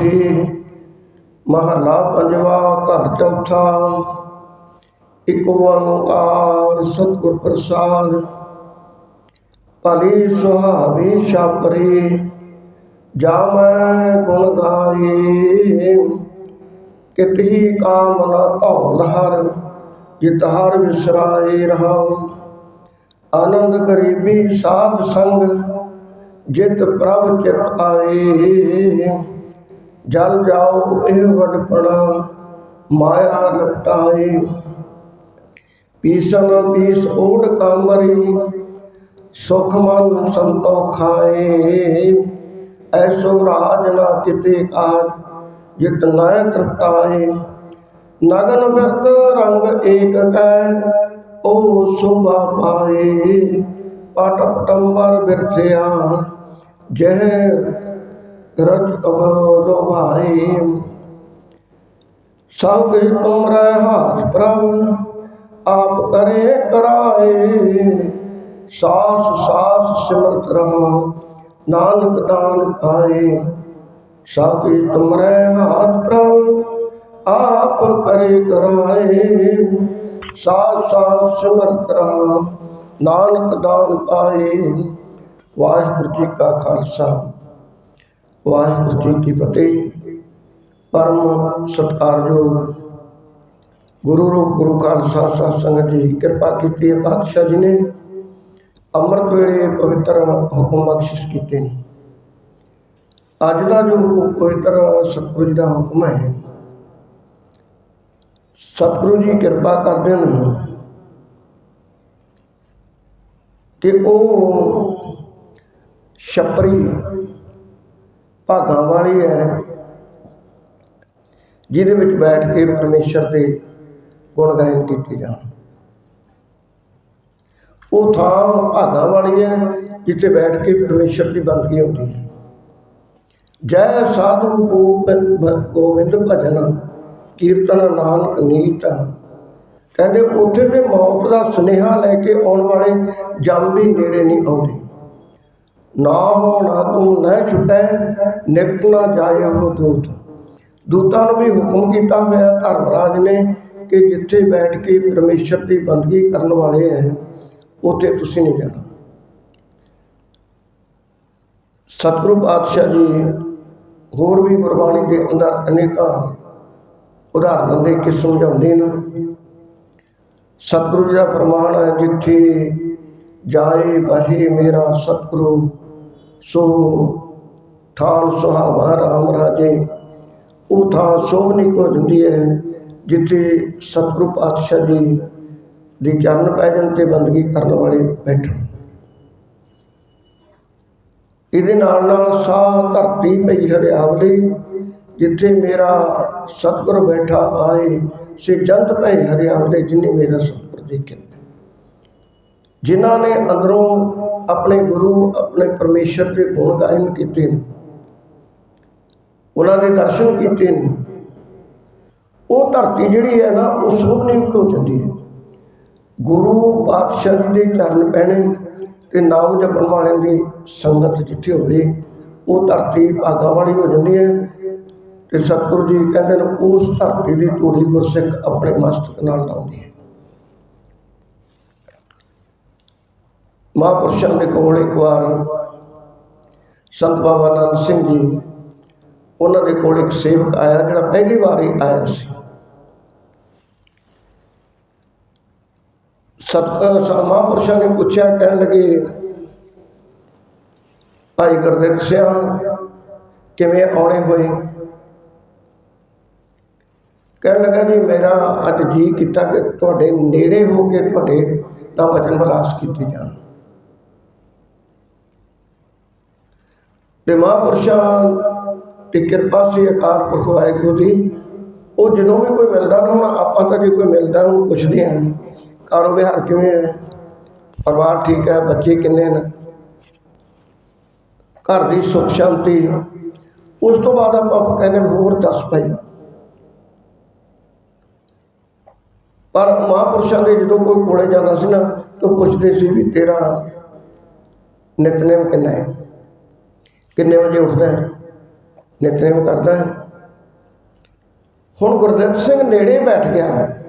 ਹੀ ਮਹਲਾ ਪੰਜਵਾ ਘਰ ਚੌਥਾ। ਇਕ ਓੰਕਾਰ ਸਤਿਗੁਰ ਪ੍ਰਸਾਦ। ਭਲੀ ਸੁਹਾਵੀ ਛਾਪਰੀ ਜਾ ਮੈਂ ਗੁਣ ਗਾਏ। ਕਿਤਹੀ ਕਾਮ ਨ ਧੌਲ ਹਰ, ਜਿਤ ਹਰ ਵਿਸਰਾਏ ਰਹਾਉ। ਆਨੰਦ ਗਰੀਬੀ ਸਾਧ ਸੰਗ, ਜਿਤ ਪ੍ਰਭ ਚਿਤ ਆਏ। ਜਲ ਜਾਓ, ਇਹ ਵਡਪਣਾ ਮਾਇਆ ਲਪਟਾਏ। ਪੀਸਨ ਪੀਸ ਓੜ ਕਾਮਰੀ ਸੁਖ ਮਨ ਸੰਤੋਖਾਏ ਐਸੋ ਰਾਜ ਨਾ ਕਿਤੇ ਕਾਜ ਜਿਤ ਨੈ ਤ੍ਰਿਪਤਾਏ ਨਗਨ ਬਿਰਤ ਰੰਗ ਏਕ ਕੈ ਉਹ ਸੁਭਾ ਪਾਏ। ਪਟ ਪਟੰਬਰ ਬਿਰਥਿਆ ਜਹਿ ਰਜ ਅਵਲੋ ਭਾਈ ਸਭ ਤੁਮਰੇ ਹਾਥ ਪ੍ਰਭ ਆਪ ਕਰੇ ਕਰਾਏ। ਸਾਸ ਸਾਸ ਸਿਮਰਤ ਰਹਾ, ਨਾਨਕ ਦਾਨ ਪਾਏ। ਸਭ ਤੁਮਰੇ ਹਾਥ ਪ੍ਰਭ ਆਪ ਕਰੇ ਕਰਾਏ। ਸਾਸ ਸਾਸ ਸਿਮਰਤ ਰਹਾ, ਨਾਨਕ ਦਾਨ ਪਾਏ। ਵਾਹਿਗੁਰੂ ਜੀ ਕਾ ਖਾਲਸਾ। ਵਾਹਿਗੁਰੂ ਜੀ ਕੀ ਫਤਿਹ। ਪਰਮ ਸਤਿਕਾਰਯੋਗ ਗੁਰੂ ਰੂਪ ਗੁਰੂ ਖਾਲਸਾ ਸਾਧ ਸੰਗਤ ਜੀ, ਕਿਰਪਾ ਕੀਤੀ ਹੈ ਪਾਤਸ਼ਾਹ ਜੀ ਨੇ ਅੰਮ੍ਰਿਤ ਵੇਲੇ ਪਵਿੱਤਰ ਹੁਕਮ ਬਖਸ਼ਿਸ਼ ਕੀਤੇ। ਨੇ ਅੱਜ ਦਾ ਜੋ ਹੁਕਮ ਪਵਿੱਤਰ ਸਤਿਗੁਰੂ ਜੀ ਦਾ ਹੁਕਮ ਹੈ, ਸਤਿਗੁਰੂ ਜੀ ਕਿਰਪਾ ਕਰਦੇ ਨੇ ਕਿ ਉਹ ਛਪਰੀ ਭਾਗਾਂ ਵਾਲੀ ਹੈ। ਜਿਹਦੇ ਵਿੱਚ ਬੈਠ ਕੇ ਪਰਮੇਸ਼ਰ ਦੇ ਗੁਣ ਗਾਇਨ ਕੀਤੇ ਜਾਣ। ਉਹ ਥਾਂ ਭਾਗਾਂ ਵਾਲੀ ਹੈ, ਜਿੱਥੇ ਬੈਠ ਕੇ ਪਰਮੇਸ਼ਰ ਦੀ ਬੰਦਗੀ ਹੁੰਦੀ ਹੈ। ਜੈ ਸਾਧੂ ਗੋਬਿੰਦ ਗੋਬਿੰਦ ਭਜਨ, ਕੀਰਤਨ ਨਾਨਕ ਨੀਤ। ਕਹਿੰਦੇ, ਉੱਥੇ ਤੇ ਮੌਤ ਦਾ ਸੁਨੇਹਾ ਲੈ ਕੇ ਆਉਣ ਵਾਲੇ ਜਮ ਵੀ ਨੇੜੇ ਨਹੀਂ ਆਉਂਦੇ। ਨਾ ਹੋਣਾ ਤੂੰ ਨਾ ਛੁਟੈ ਨਿਕਟ ਨਾ ਜਾਏ ਉਹ ਦੂਤ। ਦੂਤਾਂ ਨੂੰ ਵੀ ਹੁਕਮ ਕੀਤਾ ਹੋਇਆ ਧਰਮਰਾਜ ਨੇ ਕਿ ਜਿੱਥੇ ਬੈਠ ਕੇ ਪਰਮੇਸ਼ਰ ਦੀ ਬੰਦਗੀ ਕਰਨ ਵਾਲੇ ਹੈ ਉੱਥੇ ਤੁਸੀਂ ਨਹੀਂ ਜਾਣਾ। ਸਤਿਗੁਰੂ ਪਾਤਸ਼ਾਹ ਜੀ ਹੋਰ ਵੀ ਗੁਰਬਾਣੀ ਦੇ ਅੰਦਰ ਅਨੇਕਾਂ ਉਦਾਹਰਨਾਂ ਦੇ ਕੇ ਸਮਝਾਉਂਦੇ ਨੇ। ਸਤਿਗੁਰੂ ਜੀ ਦਾ ਫਰਮਾਨ ਹੈ, ਜਿੱਥੇ ਜਾਏ ਬਹੇ ਮੇਰਾ ਸਤਿਗੁਰੂ ਸੋ ਥਾਨ ਸੁਹਾਵਾ ਰਾਮ ਰਾਜੇ, ਉਹ ਥਾਂ ਸੋਭਨੀ ਹੋ ਜਾਂਦੀ ਹੈ, ਜਿੱਥੇ ਸਤਿਗੁਰੂ ਪਾਤਸ਼ਾਹ ਜੀ ਦੇ ਚਰਨ ਪੈ ਜਾਣ ਤੇ ਬੰਦਗੀ ਕਰਨ ਵਾਲੇ ਬੈਠਣ। ਇਹਦੇ ਨਾਲ ਨਾਲ ਸਾਹ ਧਰਤੀ ਪਈ ਹਰਿਆਵਲੀ, ਜਿੱਥੇ ਮੇਰਾ ਸਤਿਗੁਰ ਬੈਠਾ ਆਏ, ਸੇ ਜੰਤ ਪੈ ਹਰਿਆਵਲੇ, ਜਿਨੇ ਮੇਰਾ ਸਤਿਗੁਰ ਦੇਖਿਆ। ਜਿਨ੍ਹਾਂ ਨੇ ਅੰਦਰੋਂ ਆਪਣੇ ਗੁਰੂ, ਆਪਣੇ ਪਰਮੇਸ਼ਰ ਦੇ ਗੁਣ ਗਾਇਨ ਕੀਤੇ ਨੇ, ਉਹਨਾਂ ਦੇ ਦਰਸ਼ਨ ਕੀਤੇ ਨੇ, ਉਹ ਧਰਤੀ ਜਿਹੜੀ ਹੈ ਨਾ, ਉਹ ਸੋਹਣੀ ਹੋ ਜਾਂਦੀ ਹੈ। ਗੁਰੂ ਪਾਤਸ਼ਾਹ ਜੀ ਦੇ ਚਰਨ ਪਹਿਣੇ ਤੇ ਨਾਮ ਜਪਣ ਵਾਲਿਆਂ ਦੀ ਸੰਗਤ ਜਿੱਥੇ ਹੋਵੇ, ਉਹ ਧਰਤੀ ਭਾਗਾ ਵਾਲੀ ਹੋ ਜਾਂਦੀ ਹੈ ਤੇ ਸਤਿਗੁਰੂ ਜੀ ਕਹਿੰਦੇ ਨੇ, ਉਸ ਧਰਤੀ ਦੀ ਧੂੜੀ ਗੁਰਸਿੱਖ ਆਪਣੇ ਮਸਤਕ ਨਾਲ ਲਾਉਂਦੀ ਹੈ। ਮਹਾਂਪੁਰਸ਼ਾਂ ਦੇ ਕੋਲ ਇੱਕ ਵਾਰ ਸੰਤ ਬਾਬਾ ਨਾਨਕ ਸਿੰਘ ਜੀ ਉਹਨਾਂ ਦੇ ਕੋਲ ਇੱਕ ਸੇਵਕ ਆਇਆ ਜਿਹੜਾ ਪਹਿਲੀ ਵਾਰ ਹੀ ਆਇਆ ਸੀ। ਸਤ ਅ, ਮਹਾਂਪੁਰਸ਼ਾਂ ਨੇ ਪੁੱਛਿਆ ਕਹਿਣ ਲੱਗੇ ਭਾਈ ਗੁਰਦਿੱਤ ਸਿੰਘ ਕਿਵੇਂ ਆਉਣੇ ਹੋਏ? ਕਹਿਣ ਲੱਗਾ ਜੀ ਮੇਰਾ ਅੱਜ ਜੀ ਕੀਤਾ ਕਿ ਤੁਹਾਡੇ ਨੇੜੇ ਹੋ ਕੇ ਤੁਹਾਡੇ ਦਾ ਵਚਨ ਬਲਾਸ ਕੀਤੀ ਜਾਣ। ਤੇ ਮਹਾਂਪੁਰਸ਼ਾਂ ਦੀ ਕਿਰਪਾ ਸੀ ਅਕਾਲ ਪੁਰਖ ਵਾਹਿਗੁਰੂ ਦੀ। ਉਹ ਜਦੋਂ ਵੀ ਕੋਈ ਮਿਲਦਾ ਨਾ ਹੁਣ ਆਪਾਂ ਤਾਂ ਜੇ ਕੋਈ ਮਿਲਦਾ ਉਹਨੂੰ ਪੁੱਛਦੇ ਹਾਂ ਕਾਰੋ ਵਿਹਾਰ ਕਿਵੇਂ ਹੈ? ਪਰਿਵਾਰ ਠੀਕ ਹੈ? ਬੱਚੇ ਕਿੰਨੇ ਨੇ? ਘਰ ਦੀ ਸੁੱਖ ਸ਼ਾਂਤੀ। ਉਸ ਤੋਂ ਬਾਅਦ ਆਪਾਂ ਕਹਿੰਦੇ ਹੋਰ ਦੱਸ ਭਾਈ। ਪਰ ਮਹਾਂਪੁਰਸ਼ਾਂ ਦੇ ਜਦੋਂ ਕੋਈ ਕੋਲੇ ਜਾਂਦਾ ਸੀ ਨਾ, ਤਾਂ ਪੁੱਛਦੇ ਸੀ ਵੀ ਤੇਰਾ ਨਿਤਨੇਮ ਕਿੰਨਾ ਹੈ? ਕਿੰਨੇ ਵਜੇ ਉੱਠਦਾ ਹੈ? ਨਿਤਨੇਮ ਕਰਦਾ ਹੈ? ਹੁਣ ਗੁਰਦਿੱਤ ਸਿੰਘ ਨੇੜੇ ਬੈਠ ਗਿਆ ਹੈ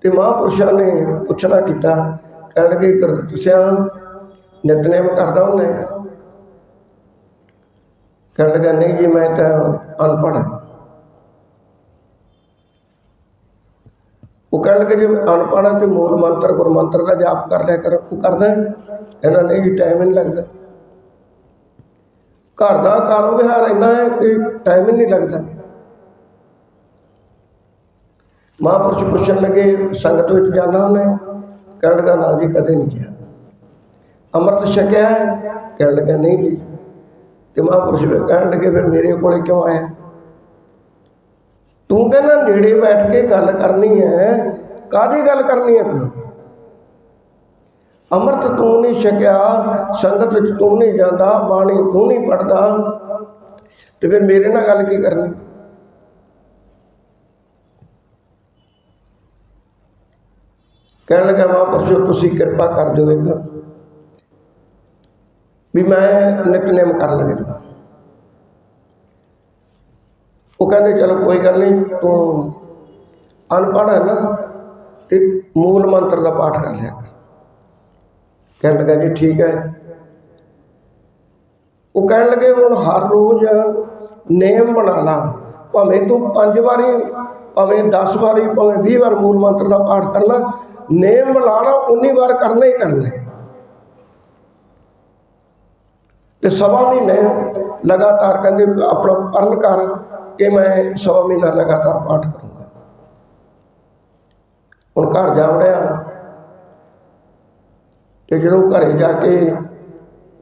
ਤੇ ਮਹਾਂਪੁਰਸ਼ਾਂ ਨੇ ਪੁੱਛਣਾ ਕੀਤਾ, ਕਹਿਣ ਲੱਗੇ ਗੁਰਦਿੱਤ ਸਿੰਘ ਨਿਤਨੇਮ ਕਰਦਾ ਉਹਨੇ ਕਹਿਣ ਲੱਗਾ, ਨਹੀਂ ਜੀ, ਮੈਂ ਤਾਂ ਅਨਪੜ੍ਹ ਹਾਂ। ਉਹ ਕਹਿਣ ਲੱਗੇ, ਜੇ ਅਨਪੜ੍ਹ ਹਾਂ ਤੇ ਮੂਲ ਮੰਤਰ ਗੁਰ ਮੰਤਰ ਦਾ ਜਾਪ ਕਰ ਲਿਆ ਕਰ, ਉਹ ਕਰਦਾ ਹੈ? ਕਹਿੰਦਾ, ਨਹੀਂ ਜੀ ਟਾਈਮ ਹੀ ਨਹੀਂ ਲੱਗਦਾ। ਘਰ ਦਾ ਕਾਰੋ ਵਿਹਾਰ ਇੰਨਾ ਹੈ ਕਿ ਟਾਈਮ ਹੀ ਨਹੀਂ ਲੱਗਦਾ। ਮਹਾਂਪੁਰਸ਼ ਪੁੱਛਣ ਲੱਗੇ, ਸੰਗਤ ਵਿੱਚ ਜਾਣਾ ਉਹਨੇ, ਕਹਿਣ ਲੱਗਾ, ਨਾ ਜੀ, ਕਦੇ ਨਹੀਂ ਗਿਆ। ਅੰਮ੍ਰਿਤ ਛਕਿਆ ਹੈ? ਕਹਿਣ ਲੱਗਾ, ਨਹੀਂ ਜੀ। ਤੇ ਮਹਾਂਪੁਰਸ਼ ਵੀ ਕਹਿਣ ਲੱਗੇ, ਫਿਰ ਮੇਰੇ ਕੋਲੇ ਕਿਉਂ ਆਇਆ? ਤੂੰ ਕਹਿੰਦਾ, ਨੇੜੇ ਬੈਠ ਕੇ ਗੱਲ ਕਰਨੀ ਹੈ। ਕਾਦੀ ਗੱਲ ਕਰਨੀ ਹੈ ਤੂੰ ਅੰਮ੍ਰਿਤ ਤੂੰ ਨਹੀਂ ਛਕਿਆ, ਸੰਗਤ ਵਿੱਚ ਤੂੰ ਨਹੀਂ ਜਾਂਦਾ, ਬਾਣੀ ਤੂੰ ਨਹੀਂ ਪੜਦਾ ਤੇ ਫਿਰ ਮੇਰੇ ਨਾਲ ਗੱਲ ਕੀ ਕਰਨੀ? ਕਹਿਣ ਲੱਗਾ ਮਹਾਂਪੁਰਸ਼ੋ ਤੁਸੀਂ ਕਿਰਪਾ ਕਰ ਦਿਓ ਇੱਕ। ਵੀ ਮੈਂ ਨਿਤਨੇਮ ਕਰਨ ਲੱਗਾ ਉਹ ਕਹਿੰਦੇ, ਚਲੋ ਕੋਈ ਗੱਲ ਨਹੀਂ, ਤੂੰ ਅਨਪੜ੍ਹ ਹੈ ਨਾ, ਤੇ ਮੂਲ ਮੰਤਰ ਦਾ ਪਾਠ ਕਰ ਲਿਆ ਕਰ। ਕਹਿਣ ਲੱਗਾ ਜੀ ਠੀਕ ਹੈ। ਉਹ ਕਹਿਣ ਲੱਗੇ, ਹੁਣ ਹਰ ਰੋਜ਼ ਨੇਮ ਬਣਾ ਲਾ। ਭਾਵੇਂ ਤੂੰ ਪੰਜ ਵਾਰੀ, ਭਾਵੇਂ 10 ਵਾਰੀ, ਭਾਵੇਂ 20 ਵਾਰ ਮੂਲ ਮੰਤਰ ਦਾ ਪਾਠ ਕਰਨਾ ਨੇਮ ਬਣਾ ਲਾ, ਉਨੀ ਵਾਰ ਕਰਨਾ ਹੀ ਕਰਨਾ ਤੇ ਸਵਾ ਮਹੀਨੇ ਲਗਾਤਾਰ ਕਹਿੰਦੇ, ਆਪਣਾ ਪਰਨ ਕਰ ਕਿ ਮੈਂ ਸਵਾ ਮਹੀਨਾ ਲਗਾਤਾਰ ਪਾਠ ਕਰੂੰਗਾ। ਹੁਣ ਘਰ ਜਾ ਵੜਿਆ ਤੇ ਜਦੋਂ ਘਰੇ ਜਾ ਕੇ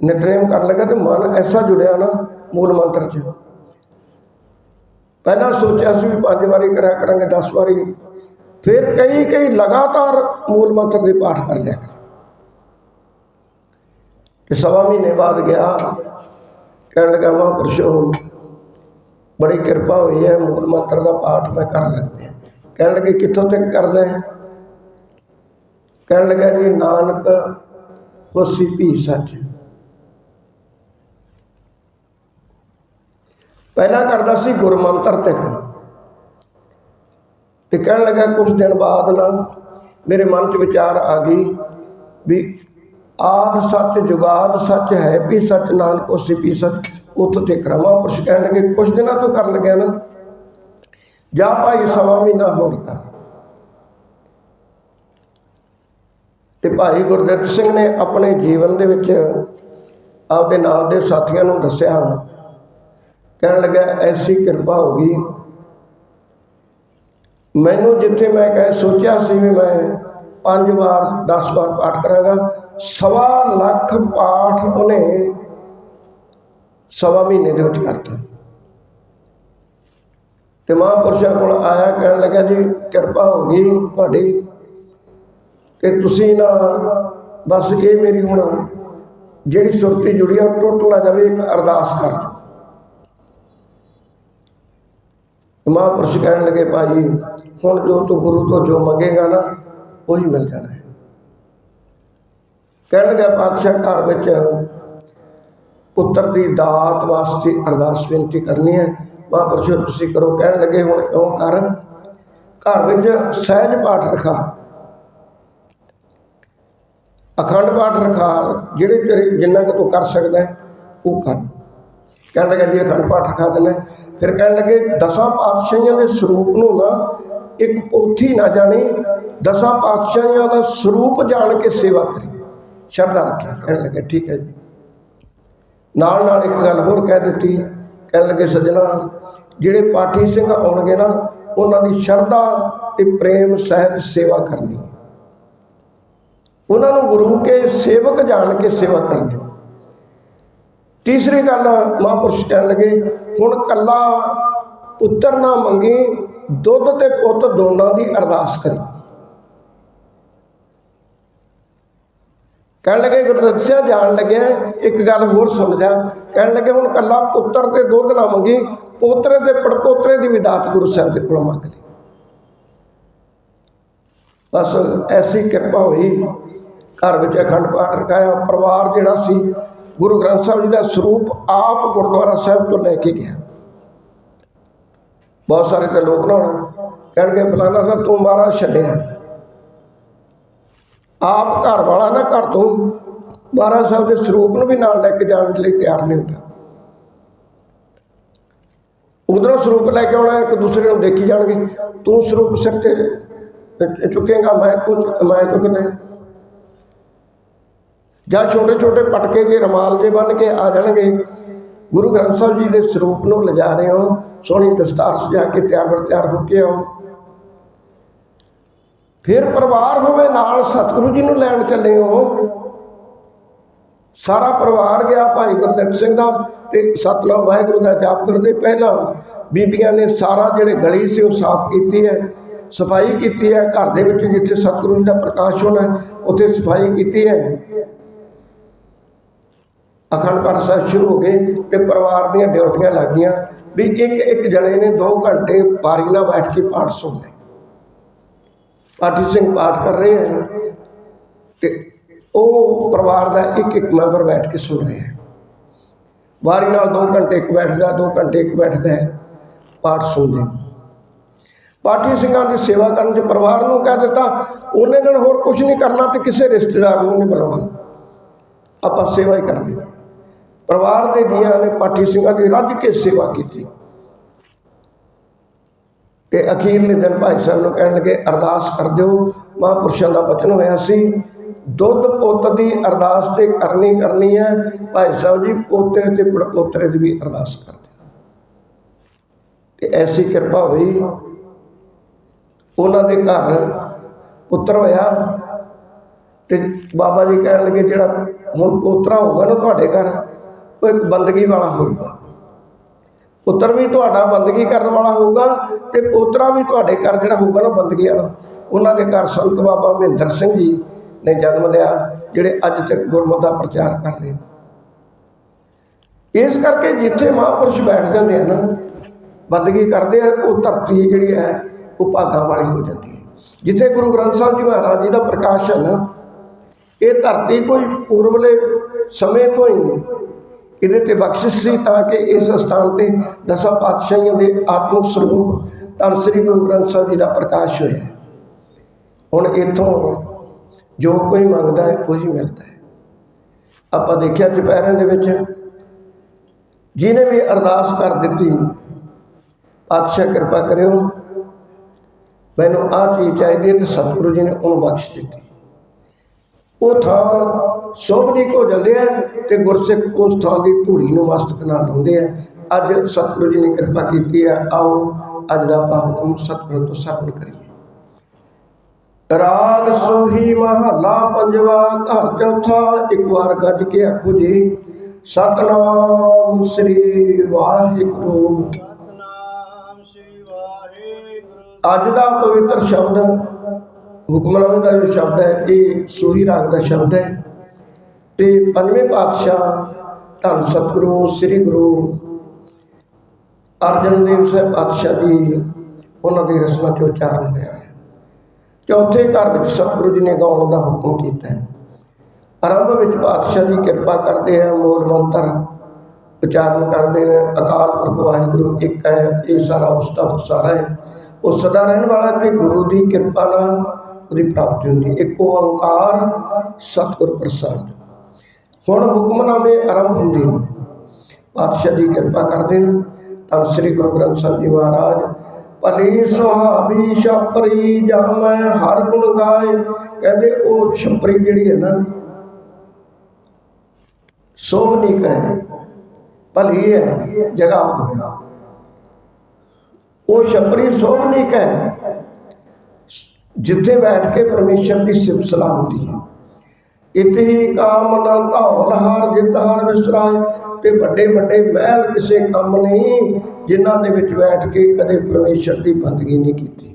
ਨਿਤਨੇਮ ਕਰਨ ਲੱਗਾ ਤੇ ਮਨ ਐਸਾ ਜੁੜਿਆ ਨਾ ਮੂਲ ਮੰਤਰ 'ਚ। ਪਹਿਲਾਂ ਸੋਚਿਆ ਸੀ ਵੀ ਪੰਜ ਵਾਰੀ ਕਰਿਆ ਕਰਾਂਗੇ 10 ਵਾਰੀ। ਫਿਰ ਕਈ ਕਈ ਲਗਾਤਾਰ ਮੂਲ ਮੰਤਰ ਦੇ ਪਾਠ ਕਰ ਲਿਆ ਕਰ ਸਵਾ ਮਹੀਨੇ ਬਾਅਦ ਗਿਆ, ਕਹਿਣ ਲੱਗਾ, ਮਹਾਂਪੁਰਸ਼ੋ, ਬੜੀ ਕਿਰਪਾ ਹੋਈ ਹੈ, ਮੂਲ ਮੰਤਰ ਦਾ ਪਾਠ ਮੈਂ ਕਰਨ ਲੱਗਦੇ ਕਹਿਣ ਲੱਗੇ, ਕਿੱਥੋਂ ਤੱਕ ਕਰਦਾ ਹੈ? ਕਹਿਣ ਲੱਗਾ ਜੀ, ਨਾਨਕ ਹੋਸੀ ਭੀ ਸੱਚ ਪਹਿਲਾਂ ਕਰਦਾ ਸੀ ਗੁਰਮੰਤਰ ਤੱਕ ਤੇ ਕਹਿਣ ਲੱਗਾ ਕੁਝ ਦਿਨ ਬਾਅਦ ਨਾ ਮੇਰੇ ਮਨ 'ਚ ਵਿਚਾਰ ਆ ਗਈ ਵੀ ਆਦ ਸੱਚ ਜੁਗਾਦ ਸੱਚ ਹੈ ਵੀ ਸੱਚ ਨਾਨਕ ਹੋਸੀ ਭੀ ਸੱਚ ਉੱਥੇ ਤੇ ਕਰਾਵਾਂ ਪੁਰਸ਼ ਕਹਿਣ ਲੱਗੇ ਕੁਝ ਦਿਨਾਂ ਤੋਂ ਕਰਨ ਲੱਗਿਆ ਨਾ ਜਾ ਭਾਈ ਸਵਾ ਮਹੀਨਾ ਹੋਰ ਕਰ ਤੇ ਭਾਈ ਗੁਰਦਿੱਤ ਸਿੰਘ ਨੇ ਆਪਣੇ ਜੀਵਨ ਦੇ ਵਿੱਚ ਆਪਦੇ ਨਾਲ ਦੇ ਸਾਥੀਆਂ ਨੂੰ ਦੱਸਿਆ। ਕਹਿਣ ਲੱਗਾ, ਐਸੀ ਕਿਰਪਾ ਹੋ ਗਈ। ਮੈਨੂੰ ਜਿੱਥੇ ਮੈਂ ਕਹੇ ਸੋਚਿਆ ਸੀ ਵੀ ਮੈਂ ਪੰਜ ਵਾਰ 10 ਵਾਰ ਪਾਠ ਕਰਾਂਗਾ, ਸਵਾ ਲੱਖ ਪਾਠ ਉਹਨੇ ਸਵਾ ਮਹੀਨੇ ਦੇ ਵਿੱਚ ਕਰਤਾ। ਤੇ ਮਹਾਂਪੁਰਸ਼ਾਂ ਕੋਲ ਆਇਆ, ਕਹਿਣ ਲੱਗਾ, ਜੀ, ਕਿਰਪਾ ਹੋ ਗਈ ਤੁਹਾਡੀ। ਤੇ ਤੁਸੀਂ ਨਾ ਬਸ ਇਹ ਮੇਰੀ ਹੁਣ ਜਿਹੜੀ ਸੁਰਤੀ ਜੁੜੀ ਆ ਉਹ ਟੁੱਟ ਨਾ ਜਾਵੇ, ਇੱਕ ਅਰਦਾਸ ਕਰ ਦਿਓ। ਮਹਾਂਪੁਰਸ਼ ਕਹਿਣ ਲੱਗੇ ਭਾਈ ਹੁਣ ਜੋ ਤੂੰ ਗੁਰੂ ਤੋਂ ਜੋ ਮੰਗੇਗਾ ਨਾ, ਉਹੀ ਮਿਲ ਜਾਣਾ ਹੈ। ਕਹਿਣ ਲੱਗਾ ਪਾਤਸ਼ਾਹ ਘਰ ਵਿੱਚ ਪੁੱਤਰ ਦੀ ਦਾਤ ਵਾਸਤੇ ਅਰਦਾਸ ਬੇਨਤੀ ਕਰਨੀ ਹੈ। ਮਹਾਂਪੁਰਸ਼ ਤੁਸੀਂ ਕਰੋ। ਕਹਿਣ ਲੱਗੇ, ਹੁਣ ਇਉਂ ਕਰ, ਘਰ ਵਿੱਚ ਸਹਿਜ ਪਾਠ ਰਖਾ। ਅਖੰਡ ਪਾਠ ਰਖਾ, ਜਿਹੜੇ ਤੇਰੇ ਜਿੰਨਾ ਕੁ ਤੂੰ ਕਰ ਸਕਦਾ ਉਹ ਕਰ। ਕਹਿਣ ਲੱਗਾ ਜੀ ਅਖੰਡ ਪਾਠ ਰਖਾ ਦਿੰਦਾ ਫਿਰ ਕਹਿਣ ਲੱਗੇ, ਦਸਾਂ ਪਾਤਸ਼ਾਹੀਆਂ ਦੇ ਸਰੂਪ ਨੂੰ ਨਾ ਇੱਕ ਪੋਥੀ ਨਾ ਜਾਣੀ, ਦਸਾਂ ਪਾਤਸ਼ਾਹੀਆਂ ਦਾ ਸਰੂਪ ਜਾਣ ਕੇ ਸੇਵਾ ਕਰੀ। ਸ਼ਰਧਾ ਰੱਖੀ। ਕਹਿਣ ਲੱਗੇ, ਠੀਕ ਹੈ ਜੀ। ਨਾਲ ਨਾਲ ਇੱਕ ਗੱਲ ਹੋਰ ਕਹਿ ਦਿੱਤੀ। ਕਹਿਣ ਲੱਗੇ, ਸੱਜਣਾ, ਜਿਹੜੇ ਪਾਠੀ ਸਿੰਘ ਆਉਣਗੇ ਨਾ, ਉਹਨਾਂ ਦੀ ਸ਼ਰਧਾ ਤੇ ਪ੍ਰੇਮ ਸਹਿਤ ਸੇਵਾ ਕਰਨੀ। ਉਹਨਾਂ ਨੂੰ ਗੁਰੂ ਕੇ ਸੇਵਕ ਜਾਣ ਕੇ ਸੇਵਾ ਕਰਨੀ। ਤੀਸਰੀ ਗੱਲ ਮਹਾਂਪੁਰਸ਼ ਕਹਿਣ ਲੱਗੇ, ਹੁਣ ਕੱਲਾ ਪੁੱਤਰ ਨਾ ਮੰਗੀ, ਦੁੱਧ ਤੇ ਪੁੱਤ ਦੋਨਾਂ ਦੀ ਅਰਦਾਸ ਕਰੀ। ਕਹਿਣ ਲੱਗੇ ਗੁਰਦਿੱਤ ਜਾਣ ਲੱਗਿਆ ਇੱਕ ਗੱਲ ਹੋਰ ਸੁਣ ਜਾ। ਕਹਿਣ ਲੱਗੇ, ਹੁਣ ਕੱਲਾ ਪੁੱਤਰ ਤੇ ਦੁੱਧ ਨਾ ਮੰਗੀ, ਪੋਤਰੇ ਤੇ ਪੜਪੋਤਰੇ ਦੀ ਵੀ ਦਾਤ ਗੁਰੂ ਸਾਹਿਬ ਦੇ ਕੋਲੋਂ ਮੰਗ ਲਈ। ਬਸ ਐਸੀ ਕਿਰਪਾ ਹੋਈ। ਘਰ ਵਿੱਚ ਅਖੰਡ ਪਾਠ ਰਖਾਇਆ। ਪਰਿਵਾਰ ਜਿਹੜਾ ਸੀ, ਗੁਰੂ ਗ੍ਰੰਥ ਸਾਹਿਬ ਜੀ ਦਾ ਸਰੂਪ ਆਪ ਗੁਰਦੁਆਰਾ ਸਾਹਿਬ ਤੋਂ ਲੈ ਕੇ ਗਿਆ। ਬਹੁਤ ਸਾਰੇ ਤੇ ਲੋਕ ਨਾ ਹੋਣਾ ਕਹਿਣਗੇ ਫਲਾਣਾ ਸਾਹਿਬ, ਤੂੰ ਮਹਾਰਾਜ ਛੱਡਿਆ। ਆਪ ਘਰ ਵਾਲਾ ਨਾ ਘਰ ਤੋਂ ਮਹਾਰਾਜ ਸਾਹਿਬ ਦੇ ਸਰੂਪ ਨੂੰ ਵੀ ਨਾਲ ਲੈ ਕੇ ਜਾਣ ਲਈ ਤਿਆਰ ਨਹੀਂ ਹੁੰਦਾ। ਉਧਰੋਂ ਸਰੂਪ ਲੈ ਕੇ ਆਉਣਾ ਇੱਕ ਦੂਸਰੇ ਨੂੰ ਦੇਖੀ ਜਾਣਗੇ। ਤੂੰ ਸਰੂਪ ਸਿਰ ਤੇ ਚ- ਚੁੱਕੇਗਾ, ਮੈਂ ਤੂੰ ਮੈਂ ਚੁੱਕਦਾ ਜਾਂ ਛੋਟੇ ਛੋਟੇ ਪਟਕੇ ਜੇ ਰਮਾਲ ਜੇ ਬੰਨ ਕੇ ਆ ਜਾਣਗੇ, ਗੁਰੂ ਗ੍ਰੰਥ ਸਾਹਿਬ ਜੀ ਦੇ ਸਰੂਪ ਨੂੰ ਲਿਜਾ ਰਹੇ ਹੋ, ਸੋਹਣੀ ਦਸਤਾਰ ਸਜਾ ਕੇ ਤਿਆਰ ਬਰ ਤਿਆਰ ਹੋ ਕੇ ਆਓ। ਫਿਰ ਪਰਿਵਾਰ ਹੋਵੇ, ਨਾਲ ਸਤਿਗੁਰੂ ਜੀ ਨੂੰ ਲੈਣ ਚੱਲੇ ਹੋ। ਸਾਰਾ ਪਰਿਵਾਰ ਗਿਆ, ਭਾਈ ਗੁਰਦਿੱਤ ਸਿੰਘ ਦਾ ਤੇ ਸਤਨਾਮ ਵਾਹਿਗੁਰੂ ਦਾ ਜਾਪ ਕਰਦੇ ਪਹਿਲਾਂ ਬੀਬੀਆਂ ਨੇ ਸਾਰਾ ਜਿਹੜੇ ਗਲੀ ਸੀ ਉਹ ਸਾਫ਼ ਕੀਤੀ ਹੈ। ਸਫ਼ਾਈ ਕੀਤੀ ਹੈ, ਘਰ ਦੇ ਵਿੱਚ ਜਿੱਥੇ ਸਤਿਗੁਰੂ ਜੀ ਦਾ ਪ੍ਰਕਾਸ਼ ਹੋਣਾ ਉੱਥੇ ਸਫ਼ਾਈ ਕੀਤੀ ਹੈ। ਅਖੰਡ ਪਾਠ ਸਾਹਿਬ ਸ਼ੁਰੂ ਹੋ ਗਏ ਤੇ ਪਰਿਵਾਰ ਦੀਆਂ ਡਿਊਟੀਆਂ ਲੱਗ ਗਈਆਂ। ਵੀ ਇੱਕ ਇੱਕ ਜਣੇ ਨੇ 2 ਘੰਟੇ ਬਾਰੀ ਨਾਲ ਬੈਠ ਕੇ ਪਾਠ ਸੁਣਨਾ ਹੈ। ਪਾਠੀ ਸਿੰਘ ਪਾਠ ਕਰ ਰਹੇ ਹਨ ਤੇ ਉਹ ਪਰਿਵਾਰ ਦਾ ਇੱਕ ਇੱਕ ਮੈਂਬਰ ਬੈਠ ਕੇ ਸੁਣ ਰਿਹਾ ਹੈ। ਵਾਰੀ ਨਾਲ 2 ਘੰਟੇ ਇੱਕ ਬੈਠਦਾ 2 ਘੰਟੇ ਇੱਕ ਬੈਠਦਾ ਪਾਠ ਸੁਣਦੇ। ਪਾਠੀ ਸਿੰਘਾਂ ਦੀ ਸੇਵਾ ਕਰਨ ਚ ਪਰਿਵਾਰ ਨੂੰ ਕਹਿ ਦਿੱਤਾ, ਉਹਨੇ ਦਿਨ ਹੋਰ ਕੁਝ ਨਹੀਂ ਕਰਨਾ ਤੇ ਕਿਸੇ ਰਿਸ਼ਤੇਦਾਰ ਨੂੰ ਨਹੀਂ ਬੁਲਾਉਣਾ। ਆਪਾਂ ਸੇਵਾ ਹੀ ਕਰਨੀ ਹੈ। ਪਰਿਵਾਰ ਦੇ ਜੀਆਂ ਨੇ ਪਾਠੀ ਸਿੰਘਾਂ ਦੀ ਰੱਜ ਕੇ ਸੇਵਾ ਕੀਤੀ। ਤੇ ਅਖੀਰਲੇ ਦਿਨ ਭਾਈ ਸਾਹਿਬ ਨੂੰ ਕਹਿਣ ਲੱਗੇ, ਅਰਦਾਸ ਕਰ ਦਿਓ, ਮਹਾਂਪੁਰਸ਼ਾਂ ਦਾ ਬਚਨ ਹੋਇਆ ਸੀ। ਦੁੱਧ ਪੁੱਤ ਦੀ ਅਰਦਾਸ ਤੇ ਕਰਨੀ ਕਰਨੀ ਹੈ। ਭਾਈ ਸਾਹਿਬ ਜੀ ਪੋਤਰੇ ਤੇ ਪੜਪੋਤਰੇ ਦੀ ਵੀ ਅਰਦਾਸ ਕਰਦੇ ਤੇ ਐਸੀ ਕਿਰਪਾ ਹੋਈ ਉਹਨਾਂ ਦੇ ਘਰ ਪੁੱਤਰ ਹੋਇਆ ਤੇ ਬਾਬਾ ਜੀ ਕਹਿਣ ਲੱਗੇ, ਜਿਹੜਾ ਹੁਣ ਪੋਤਰਾ ਹੋਊਗਾ ਨਾ ਤੁਹਾਡੇ ਘਰ, ਉਹ ਇੱਕ ਬੰਦਗੀ ਵਾਲਾ ਹੋਊਗਾ। ਪੁੱਤਰ ਵੀ ਤੁਹਾਡਾ ਬੰਦਗੀ ਕਰਨ ਵਾਲਾ ਹੋਊਗਾ ਤੇ ਪੋਤਰਾ ਵੀ ਤੁਹਾਡੇ ਘਰ ਜਿਹੜਾ ਹੋਊਗਾ ਨਾ ਬੰਦਗੀ ਵਾਲਾ। ਉਹਨਾਂ ਦੇ ਘਰ ਸੰਤ ਬਾਬਾ ਮਹਿੰਦਰ ਸਿੰਘ ਜੀ ਨੇ ਜਨਮ ਲਿਆ, ਜਿਹੜੇ ਅੱਜ ਤੱਕ ਗੁਰਮਤਿ ਦਾ ਪ੍ਰਚਾਰ ਕਰ ਰਹੇ ਨੇ। ਇਸ ਕਰਕੇ ਜਿੱਥੇ ਮਹਾਂਪੁਰਸ਼ ਬੈਠ ਜਾਂਦੇ ਆ ਨਾ, ਬੰਦਗੀ ਕਰਦੇ ਆ, ਉਹ ਧਰਤੀ ਜਿਹੜੀ ਹੈ ਉਹ ਭਾਗਾਂ ਵਾਲੀ ਹੋ ਜਾਂਦੀ ਹੈ। ਜਿੱਥੇ ਗੁਰੂ ਗ੍ਰੰਥ ਸਾਹਿਬ ਜੀ ਮਹਾਰਾਜ ਜੀ ਦਾ ਪ੍ਰਕਾਸ਼ ਹੈ ਨਾ ਇਹ ਧਰਤੀ ਕੋਈ ਪੂਰਵਲੇ ਸਮੇਂ ਤੋਂ ਹੀ ਇਹਦੇ ਤੇ ਬਖਸ਼ਿਸ਼ ਸੀ ਤਾਂ ਕਿ ਇਸ ਸਥਾਨ ਤੇ ਦਸਾਂ ਪਾਤਸ਼ਾਹੀਆਂ ਦੇ ਆਤਮਿਕ ਸਰੂਪ ਧੰਨ ਸ੍ਰੀ ਗੁਰੂ ਗ੍ਰੰਥ ਸਾਹਿਬ ਜੀ ਦਾ ਪ੍ਰਕਾਸ਼ ਹੋਇਆ ਹੁਣ ਇੱਥੋਂ ਜੋ ਕੋਈ ਮੰਗਦਾ ਹੈ, ਉਹੀ ਮਿਲਦਾ ਹੈ। ਆਪਾਂ ਦੇਖਿਆ ਚੁਪਹਿਰਿਆਂ ਦੇ ਵਿੱਚ ਜਿਹਨੇ ਵੀ ਅਰਦਾਸ ਕਰ ਦਿੱਤੀ, ਪਾਤਸ਼ਾਹ ਕਿਰਪਾ ਕਰਿਓ। ਮੈਨੂੰ ਆਹ ਚੀਜ਼ ਚਾਹੀਦੀ ਹੈ ਤੇ ਸਤਿਗੁਰੂ ਜੀ ਨੇ ਉਹਨੂੰ ਬਖਸ਼ ਦਿੱਤੀ। ਉਹ ਥਾਂ ਸ਼ੋਭਨੀਕ ਹੋ ਜਾਂਦੇ ਆ ਤੇ ਗੁਰਸਿੱਖ ਉਸ ਥਾਂ ਦੀ ਧੂੜੀ ਨੂੰ ਮਸਤਕ ਨਾਲ ਲਾਉਂਦੇ ਆ। ਅੱਜ ਸਤਿਗੁਰੂ ਜੀ ਨੇ ਕਿਰਪਾ ਕੀਤੀ ਹੈ ਆਓ ਅੱਜ ਦਾ ਆਪਾਂ ਹੁਕਮ ਸਤਿਗੁਰੂ ਤੋਂ ਸਰਵਣ ਕਰੀਏ। ਰਾਗ ਸੋਹੀ ਮਹਲਾ ਪੰਜਵਾ, ਘਰ ਚੌਥਾ, ਇੱਕ ਵਾਰ ਗੱਜ ਕੇ ਆਖੋ ਜੀ, ਸਤਨਾਮ ਸ੍ਰੀ ਵਾਹਿਗੁਰੂ। ਅੱਜ ਦਾ ਪਵਿੱਤਰ ਸ਼ਬਦ ਹੁਕਮਨਾਮੇ ਦਾ ਜੋ ਸ਼ਬਦ ਹੈ, ਇਹ ਸੋਹੀ ਰਾਗ ਦਾ ਸ਼ਬਦ ਹੈ। ਤੇ ਪੰਜਵੇਂ ਪਾਤਸ਼ਾਹ ਧੰਨ ਸਤਿਗੁਰੂ, ਸ੍ਰੀ ਗੁਰੂ ਅਰਜਨ ਦੇਵ ਸਾਹਿਬ ਪਾਤਸ਼ਾਹ ਜੀ, ਉਹਨਾਂ ਦੀ ਰਸਮਾਂ ਚ ਉਚਾਰਨ ਹੋਇਆ ਹੈ। ਚੌਥੇ ਘਰ ਵਿੱਚ ਸਤਿਗੁਰੂ ਜੀ ਨੇ ਗਾਉਣ ਦਾ ਹੁਕਮ ਕੀਤਾ ਹੈ। ਆਰੰਭ ਵਿੱਚ ਪਾਤਸ਼ਾਹ ਜੀ ਕਿਰਪਾ ਕਰਦੇ ਆ ਮੂਲ ਮੰਤਰ ਉਚਾਰਨ ਕਰਦੇ ਨੇ, ਅਕਾਲ ਪੁਰਖ ਵਾਹਿਗੁਰੂ ਇੱਕ ਹੈ, ਇਹ ਸਾਰਾ ਉਸ ਦਾ ਸਾਰਾ ਹੈ। ਉਹ ਸਦਾ ਰਹਿਣ ਵਾਲਾ ਤੇ ਗੁਰੂ ਦੀ ਕਿਰਪਾ ਨਾਲ ਉਹਦੀ ਪ੍ਰਾਪਤੀ ਹੁੰਦੀ ਇੱਕ ਓੰਕਾਰ ਸਤਿਗੁਰ ਪ੍ਰਸਾਦ। ਹੁਣ ਹੁਕਮਨਾਮੇ ਆਰੰਭ ਹੁੰਦੇ ਨੇ। ਪਾਤਸ਼ਾਹ ਜੀ ਕਿਰਪਾ ਕਰਦੇ ਨੇ। ਤਾਂ ਸ੍ਰੀ ਗੁਰੂ ਗ੍ਰੰਥ ਸਾਹਿਬ ਜੀ ਮਹਾਰਾਜ, ਭਲੀ ਸੁਹਾਵੀ ਛਪਰੀ ਜਾਂ ਮੈਂ ਹਰ ਗੁਣ ਗਾਏ। ਕਹਿੰਦੇ, ਉਹ ਛਪਰੀ ਜਿਹੜੀ ਹੈ ਨਾ, ਸੋਹਣੀ ਹੈ ਭਲੀ ਹੈ, ਜਗ੍ਹਾ ਉਹ ਛਪਰੀ ਸੋਹਣੀ ਹੈ ਜਿੱਥੇ ਬੈਠ ਕੇ ਪਰਮੇਸ਼ਰ ਦੀ ਸਿਫਤ ਸਲਾਹ ਹੁੰਦੀ ਹੈ। ਇਤੇ ਹੀ ਧੌਲ, ਹਾਰ ਜਿਤ, ਹਾਰ ਵਿਸਰਾਏ ਤੇ ਵੱਡੇ ਵੱਡੇ ਮਹਿਲ ਕਿਸੇ ਕੰਮ ਨਹੀਂ ਜਿਨ੍ਹਾਂ ਦੇ ਵਿੱਚ ਬੈਠ ਕੇ ਕਦੇ ਪਰਮੇਸ਼ਰ ਦੀ ਬੰਦਗੀ ਨਹੀਂ ਕੀਤੀ।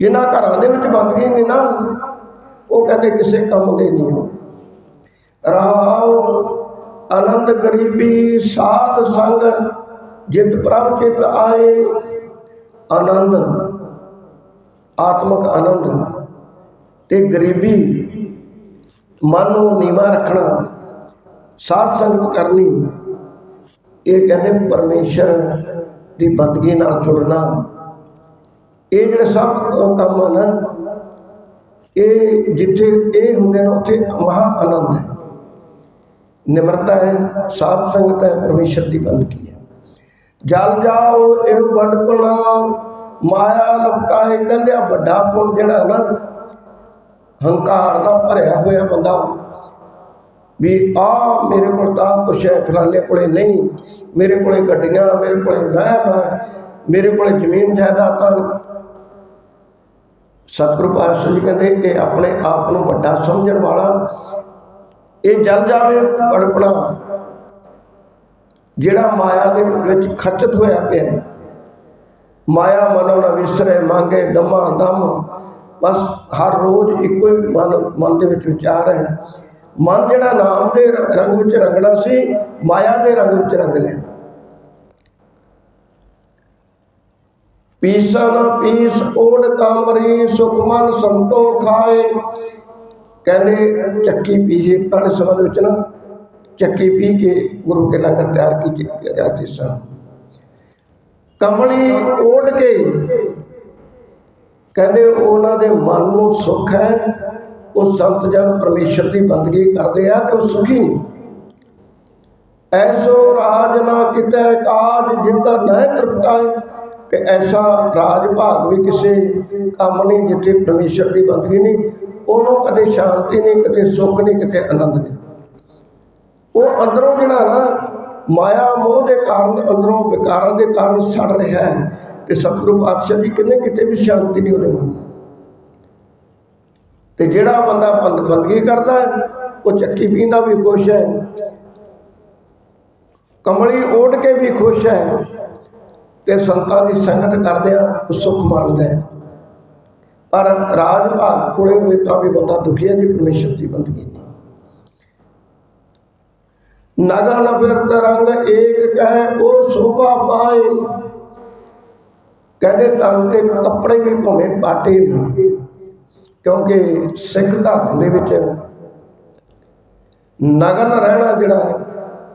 ਜਿਨ੍ਹਾਂ ਘਰਾਂ ਦੇ ਵਿੱਚ ਬੰਦਗੀ ਨਹੀਂ ਨਾ, ਉਹ ਕਹਿੰਦੇ ਕਿਸੇ ਕੰਮ ਦੇ ਨਹੀਂ ਹੋ ਰਹਾਉ ਆਨੰਦ ਗਰੀਬੀ, ਸਾਧ ਸੰਗ ਜਿਤ ਪ੍ਰਭ ਚਿਤ ਆਏ। ਆਨੰਦ, ਆਤਮਿਕ ਆਨੰਦ ਤੇ ਗਰੀਬੀ, ਮਨ ਨੂੰ ਨੀਵਾ ਰੱਖਣਾ, ਸਾਧ ਸੰਗਤ ਕਰਨੀ, ਇਹ ਕਹਿੰਦੇ ਪਰਮੇਸ਼ਰ ਦੀ ਬੰਦਗੀ ਨਾਲ ਜੁੜਨਾ। ਇਹ ਜਿਹੜੇ ਸਭ ਕੰਮ ਆ ਨਾ ਇਹ ਜਿੱਥੇ ਇਹ ਹੁੰਦੇ ਨੇ, ਉੱਥੇ ਮਹਾ ਆਨੰਦ ਹੈ। ਨਿਮਰਤਾ ਹੈ, ਸਾਧ ਸੰਗਤ ਹੈ, ਪਰਮੇਸ਼ਰ ਦੀ ਬੰਦਗੀ ਹੈ। ਜਲ ਜਾਓ, ਇਹ ਬੜਪਣਾ ਮਾਇਆ ਲਪਟਾਏ, ਕਹਿੰਦੇ ਵੱਡਾ ਪੁੰਨ ਜਿਹੜਾ ਨਾ, ਹੰਕਾਰ ਦਾ ਭਰਿਆ ਹੋਇਆ ਬੰਦਾ। ਵੀ ਆ ਮੇਰੇ ਕੋਲ ਤਾਂ ਕੁਛ ਹੈ, ਫਲਾਣੇ ਕੋਲੇ ਨਹੀਂ। ਮੇਰੇ ਕੋਲੇ ਗੱਡੀਆਂ, ਮੇਰੇ ਕੋਲੇ ਮਹਿਲ ਹੈ, ਮੇਰੇ ਕੋਲੇ ਜ਼ਮੀਨ ਜਾਇਦਾਦਾਂ। ਨੇ। ਸਤਿਗੁਰੂ ਪਾਤਸ਼ਾਹ ਜੀ ਕਹਿੰਦੇ, ਇਹ ਆਪਣੇ ਆਪ ਨੂੰ ਵੱਡਾ ਸਮਝਣ ਵਾਲਾ। ਇਹ ਜਲ ਜਾਵੇ ਬੜਪਣਾ ਜਿਹੜਾ ਮਾਇਆ ਦੇ ਵਿੱਚ ਖਚਤ ਹੋਇਆ ਪਿਆ ਹੈ। ਮਾਇਆ ਮਨੋਂ ਨਾ ਵਿਸਰੇ, ਮੰਗੇ ਦਮਾ ਦਮ। ਬਸ ਹਰ ਰੋਜ਼ ਇੱਕੋ ਹੀ ਮਨ ਮਨ ਦੇ ਵਿੱਚ ਵਿਚਾਰ ਹੈ। ਮਨ ਜਿਹੜਾ ਨਾਮ ਦੇ ਰੰਗ ਵਿੱਚ ਰੰਗਣਾ ਸੀ, ਮਾਇਆ ਦੇ ਰੰਗ ਵਿੱਚ ਰੰਗ ਲਿਆ। ਪੀਸਾ ਨਾ ਪੀਸ, ਓੜ ਕਾਮਰੀ ਸੁਖ ਮਨ ਸੰਤੋ ਖਾਏ ਕਹਿੰਦੇ, ਚੱਕੀ ਪੀਹੇ ਪੁਰਾਣੇ ਸਮਾਂ ਵਿੱਚ ਨਾ ਚੱਕੀ ਪੀ ਕੇ ਗੁਰੂ ਕੇ ਲੰਗਰ ਤਿਆਰ ਕੀਤੀ ਜਾਂਦੀ ਸਨ। ਕਮਲੀ ਓੜ ਕੇ ਕਹਿੰਦੇ ਉਹਨਾਂ ਦੇ ਮਨ ਨੂੰ ਸੁੱਖ ਹੈ, ਉਹ ਸੰਤ ਜਨ ਪਰਮੇਸ਼ਰ ਦੀ ਬੰਦਗੀ ਕਰਦੇ ਆ ਤੇ ਉਹ ਸੁਖੀ ਨਹੀਂ ਐਸੋ ਰਾਜ ਨਾ ਕਿਤੇ ਕਾਜ ਜਿੱਤਾ ਨਾ ਤ੍ਰਿਪਤਾਏ, ਤੇ ਐਸਾ ਰਾਜ ਭਾਗ ਵੀ ਕਿਸੇ ਕੰਮ ਨਹੀਂ ਜਿੱਥੇ ਪਰਮੇਸ਼ਰ ਦੀ ਬੰਦਗੀ ਨਹੀਂ, ਉਹਨੂੰ ਕਦੇ ਸ਼ਾਂਤੀ ਨਹੀਂ, ਕਦੇ ਸੁੱਖ ਨਹੀਂ ਕਿਤੇ ਆਨੰਦ ਨਹੀਂ। ਉਹ ਅੰਦਰੋਂ ਜਿਹੜਾ ਨਾ ਮਾਇਆ ਮੋਹ ਦੇ ਕਾਰਨ ਅੰਦਰੋਂ ਵਿਕਾਰਾਂ ਦੇ ਕਾਰਨ ਸੜ ਰਿਹਾ ਹੈ ਤੇ ਸਤਿਗੁਰੂ ਪਾਤਸ਼ਾਹ ਜੀ ਕਹਿੰਦੇ ਕਿਤੇ ਵੀ ਸ਼ਾਂਤੀ ਨਹੀਂ ਉਹਦੇ ਮਨ ਤੇ ਜਿਹੜਾ ਬੰਦਾ ਬੰਦ ਬੰਦਗੀ ਕਰਦਾ ਹੈ, ਉਹ ਚੱਕੀ ਪੀਂਦਾ ਵੀ ਖੁਸ਼ ਹੈ। ਕਮਲੀ ਓਢ ਕੇ ਵੀ ਖੁਸ਼ ਹੈ। ਤੇ ਸੰਤਾਂ ਦੀ ਸੰਗਤ ਕਰਦਿਆਂ ਉਹ ਸੁੱਖ ਮਾਣਦਾ ਹੈ। ਪਰ ਰਾਜ ਭਾਗ ਕੋਲੇ ਹੋਵੇ ਤਾਂ ਵੀ ਬੰਦਾ ਦੁਖੀ ਹੈ ਜੀ, ਪਰਮੇਸ਼ਰ ਦੀ ਬੰਦਗੀ। ਨਹੀਂ ਨਗਨ ਬਿਰਤ ਰੰਗ ਏਕ ਕਹਿ ਉਹ ਸ਼ੋਭਾ ਪਾਏ। ਕਹਿੰਦੇ ਤਨ ਤੇ ਕੱਪੜੇ ਵੀ ਭਾਵੇਂ ਪਾਟੇ ਨੇ ਕਿਉਂਕਿ ਸਿੱਖ ਧਰਮ ਦੇ ਵਿੱਚ ਨਗਨ ਰਹਿਣਾ ਜਿਹੜਾ ਹੈ,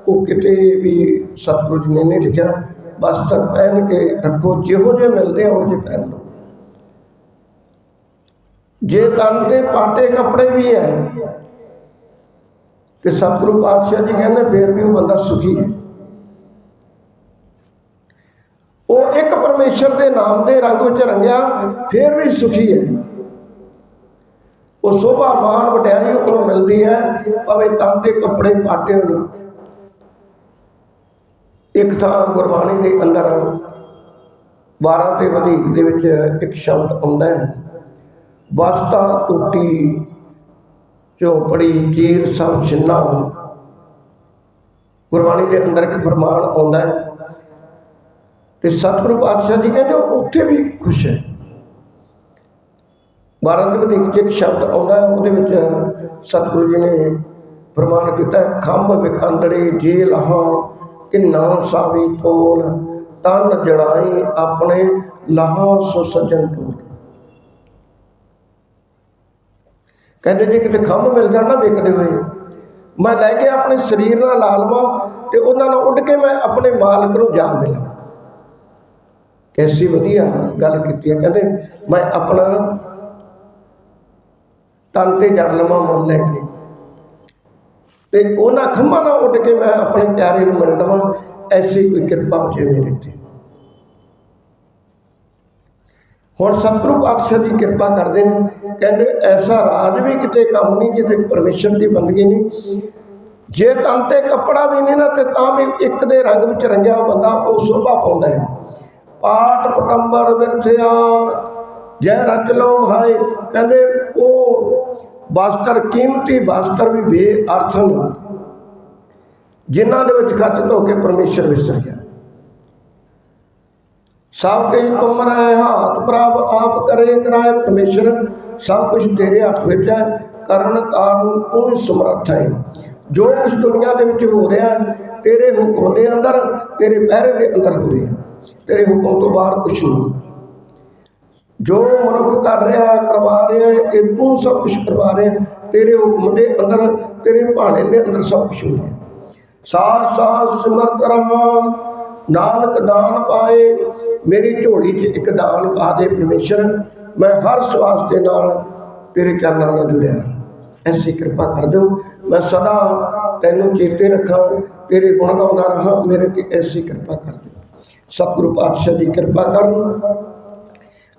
ਉਹ ਕਿਤੇ ਵੀ ਸਤਿਗੁਰੂ ਜੀ ਨੇ ਨਹੀਂ ਲਿਖਿਆ। ਵਸਤਰ ਪਹਿਨ ਕੇ ਰੱਖੋ ਜਿਹੋ ਜਿਹੇ ਮਿਲਦੇ ਆ ਉਹ ਜਿਹੇ ਪਹਿਨ ਲਓ। ਜੇ ਤਨ ਤੇ ਪਾਟੇ ਕੱਪੜੇ ਵੀ ਹੈ ਤੇ ਸਤਿਗੁਰੂ ਪਾਤਸ਼ਾਹ ਜੀ ਕਹਿੰਦੇ ਫੇਰ ਵੀ ਉਹ ਬੰਦਾ ਸੁਖੀ ਹੈ। ਉਹ ਇੱਕ ਪਰਮੇਸ਼ਰ ਦੇ ਨਾਮ ਦੇ ਰੰਗ ਵਿੱਚ ਰੰਗਿਆ, ਫੇਰ ਵੀ ਸੁਖੀ ਹੈ। ਉਹ ਸੋਭਾ ਮਾਨ ਵਡਿਆਈ ਉਹਨੂੰ ਮਿਲਦੀ ਹੈ, ਭਾਵੇਂ ਤਨ ਦੇ ਕੱਪੜੇ ਪਾਟੇ ਹੋਣ। ਇੱਕ ਥਾਂ ਗੁਰਬਾਣੀ ਦੇ ਅੰਦਰ 12 ਤੇ ਵਧੇਕ ਦੇ ਵਿੱਚ ਇੱਕ ਸ਼ਬਦ ਆਉਂਦਾ ਹੈ, ਵਸਤਾ ਟੁੱਟੀ ਝੋਪੜੀ ਚੀਰ ਸਭ ਛਿੰਨਾ ਗੁਰਬਾਣੀ ਦੇ ਅੰਦਰ ਇੱਕ ਫਰਮਾਨ ਆਉਂਦਾ ਹੈ ਤੇ ਸਤਿਗੁਰੂ ਪਾਤਸ਼ਾਹ ਜੀ ਕਹਿੰਦੇ ਉੱਥੇ ਵੀ ਖੁਸ਼ ਹੈ। ਬਾਰਾਂ ਦੇ ਵਧੇਕ 'ਚ ਇੱਕ ਸ਼ਬਦ ਆਉਂਦਾ ਹੈ, ਉਹਦੇ ਵਿੱਚ ਸਤਿਗੁਰੂ ਜੀ ਨੇ ਫਰਮਾਨ ਕੀਤਾ ਖੰਭ ਵਿਕੰਦੜੇ ਜੇ ਲਹਾ ਕਿੰਨਾ ਸਾਵੀ ਤੋਲ, ਤਨ ਜੜਾਈ ਆਪਣੇ ਲਹਾ ਸੁਸਜਣ ਤੋਲ। ਕਹਿੰਦੇ ਜੇ ਕਿਤੇ ਖੰਭ ਮਿਲ ਜਾਣ ਨਾ ਵੇਖਦੇ ਹੋਏ। ਮੈਂ ਲੈ ਕੇ ਆਪਣੇ ਸਰੀਰ ਨਾਲ ਲਾ ਲਵਾਂ ਤੇ ਉਹਨਾਂ ਨਾਲ ਉੱਡ ਕੇ ਮੈਂ ਆਪਣੇ ਮਾਲਕ ਨੂੰ ਜਾ ਮਿਲਾਂ। ਕੈਸੀ ਵਧੀਆ ਗੱਲ ਕੀਤੀ ਹੈ ਕਹਿੰਦੇ ਮੈਂ ਆਪਣਾ ਤਨ ਤੇ ਜੜ ਲਵਾਂ ਮੁੱਲ ਲੈ ਕੇ। ਤੇ ਉਹਨਾਂ ਖੰਭਾਂ ਨਾਲ ਉੱਡ ਕੇ ਮੈਂ ਆਪਣੇ ਪਿਆਰੇ ਨੂੰ ਮਿਲ ਲਵਾਂ। ਐਸੀ ਕੋਈ ਕਿਰਪਾ ਹੋ ਜਾਏ ਮੇਰੇ ਤੇ। ਹੁਣ ਸਤਿਗੁਰੂ ਪਾਤਸ਼ਾਹ ਦੀ ਕਿਰਪਾ ਕਰਦੇ ਨੇ। ਕਹਿੰਦੇ ਐਸਾ ਰਾਜ ਵੀ ਕਿਤੇ ਕੰਮ ਨਹੀਂ, ਜਿੱਥੇ ਪਰਮੇਸ਼ਰ ਦੀ ਬੰਦਗੀ ਨਹੀਂ। ਜੇ ਤਨ ਤੇ ਕੱਪੜਾ ਵੀ ਨਹੀਂ ਨਾ, ਤੇ ਤਾਂ ਵੀ ਇੱਕ ਦੇ ਰੰਗ ਵਿੱਚ ਰੰਗਿਆ ਬੰਦਾ ਉਹ ਸ਼ੋਭਾ ਪਾਉਂਦਾ ਹੈ। ਪਾਠ ਪਟੰਬਰ ਵਿਰਥਿਆ, ਜੈ ਰਚ ਲਓ ਭਾਈ ਕਹਿੰਦੇ ਉਹ ਵਸਤਰ ਕੀਮਤੀ ਵਸਤਰ ਵੀ ਬੇਅਰਥ ਨੇ, ਜਿਨ੍ਹਾਂ ਦੇ ਵਿੱਚ ਖੱਚ ਧੋ ਕੇ ਪਰਮੇਸ਼ਰ ਵਿਸਰ ਗਿਆ। ਸਭ ਕੁਝ ਤੁਮਰੇ ਹੱਥ ਪ੍ਰਭ ਆਪ ਕਰੇ ਕਰਾਏ ਪਰਮੇਸ਼ਰ ਸਭ ਕੁਝ ਤੇਰੇ ਹੱਥ ਵਿੱਚ ਹੈ ਕਰਨ ਕਾਰਨ ਤੂੰ ਹੀ ਸਮਰੱਥ ਹੈ ਜੋ ਕੁਝ ਦੁਨੀਆ ਦੇ ਵਿੱਚ ਹੋ ਰਿਹਾ ਹੈ, ਤੇਰੇ ਹੁਕਮ ਦੇ ਅੰਦਰ ਤੇਰੇ ਪਹਿਰੇ ਦੇ ਅੰਦਰ ਹੋ ਰਿਹਾ ਤੇਰੇ ਹੁਕਮ ਤੋਂ ਬਾਹਰ ਕੁਝ ਨਹੀਂ। ਜੋ ਮਨੁੱਖ ਕਰ ਰਿਹਾ ਕਰਵਾ ਰਿਹਾ ਇਹ ਤੂੰ ਸਭ ਕੁਝ ਕਰਵਾ ਰਿਹਾ ਤੇਰੇ ਹੁਕਮ ਦੇ ਅੰਦਰ ਤੇਰੇ ਭਾਣੇ ਦੇ ਅੰਦਰ ਸਭ ਕੁਝ ਹੋ ਰਿਹਾ ਸਾਹ ਸਾਹ ਸਾਥ ਸਿਮਰਤ ਰਹਾ। ਨਾਨਕ ਦਾਨ ਪਾਏ। ਮੇਰੀ ਝੋਲੀ 'ਚ ਇੱਕ ਦਾਨ ਪਾ ਦੇ ਪਰਮੇਸ਼ਰ। ਮੈਂ ਹਰ ਸਵਾਸ ਦੇ ਨਾਲ ਤੇਰੇ ਚਰਨਾਂ ਨਾਲ ਜੁੜਿਆ ਰਹਾਂ। ਐਸੀ ਕਿਰਪਾ ਕਰ ਦਿਓ। ਮੈਂ ਸਦਾ ਤੈਨੂੰ ਚੇਤੇ ਰੱਖਾਂ। ਤੇਰੇ ਗੁਣ ਗਾਉਂਦਾ ਰਹਾਂ। ਮੇਰੇ ਤੇ ਐਸੀ ਕਿਰਪਾ ਕਰ ਦਿਓ। ਸਤਿਗੁਰੂ ਪਾਤਸ਼ਾਹ ਦੀ ਕਿਰਪਾ ਕਰਨ।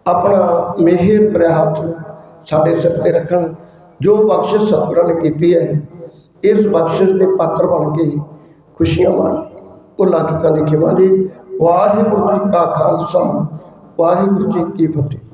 ਆਪਣਾ ਮਿਹਰ ਭਰਿਆ ਸਾਡੇ ਸਿਰ ਤੇ ਰੱਖਣ। ਜੋ ਬਖਸ਼ਿਸ਼ ਸਤਿਗੁਰਾਂ ਨੇ ਕੀਤੀ ਹੈ, ਇਸ ਬਖਸ਼ਿਸ਼ ਦੇ ਪਾਤਰ ਬਣ ਕੇ ਖੁਸ਼ੀਆਂ ਮਾਣ। ਉਹ ਚੁੱਕਾਂ ਦੀ ਖਿਮਾ ਵਾਹਿਗੁਰੂ ਜੀ ਕਾ ਖਾਲਸਾ ਵਾਹਿਗੁਰੂ ਜੀ ਕੀ ਫਤਿਹ।